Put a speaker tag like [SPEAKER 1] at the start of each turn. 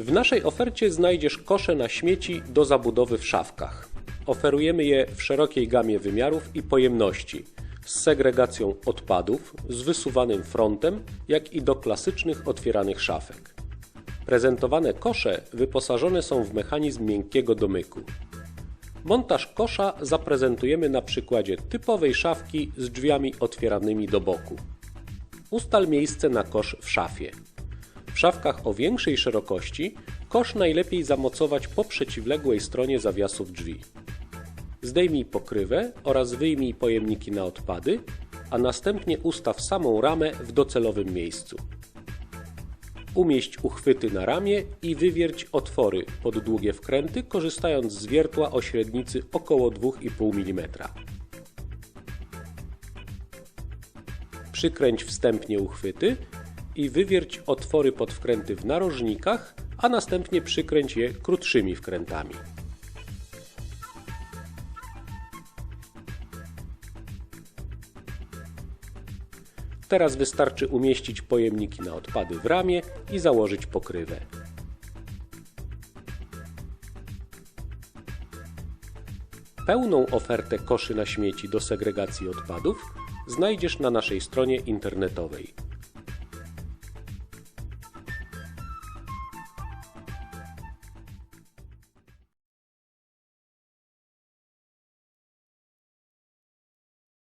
[SPEAKER 1] W naszej ofercie znajdziesz kosze na śmieci do zabudowy w szafkach. Oferujemy je w szerokiej gamie wymiarów i pojemności, z segregacją odpadów, z wysuwanym frontem, jak i do klasycznych otwieranych szafek. Prezentowane kosze wyposażone są w mechanizm miękkiego domyku. Montaż kosza zaprezentujemy na przykładzie typowej szafki z drzwiami otwieranymi do boku. Ustal miejsce na kosz w szafie. Szafkach o większej szerokości kosz najlepiej zamocować po przeciwległej stronie zawiasów drzwi. Zdejmij pokrywę oraz wyjmij pojemniki na odpady, a następnie ustaw samą ramę w docelowym miejscu. Umieść uchwyty na ramię i wywierć otwory pod długie wkręty, korzystając z wiertła o średnicy około 2,5 mm. Przykręć wstępnie uchwyty i wywierć otwory pod wkręty w narożnikach, a następnie przykręć je krótszymi wkrętami. Teraz wystarczy umieścić pojemniki na odpady w ramie i założyć pokrywę. Pełną ofertę koszy na śmieci do segregacji odpadów znajdziesz na naszej stronie internetowej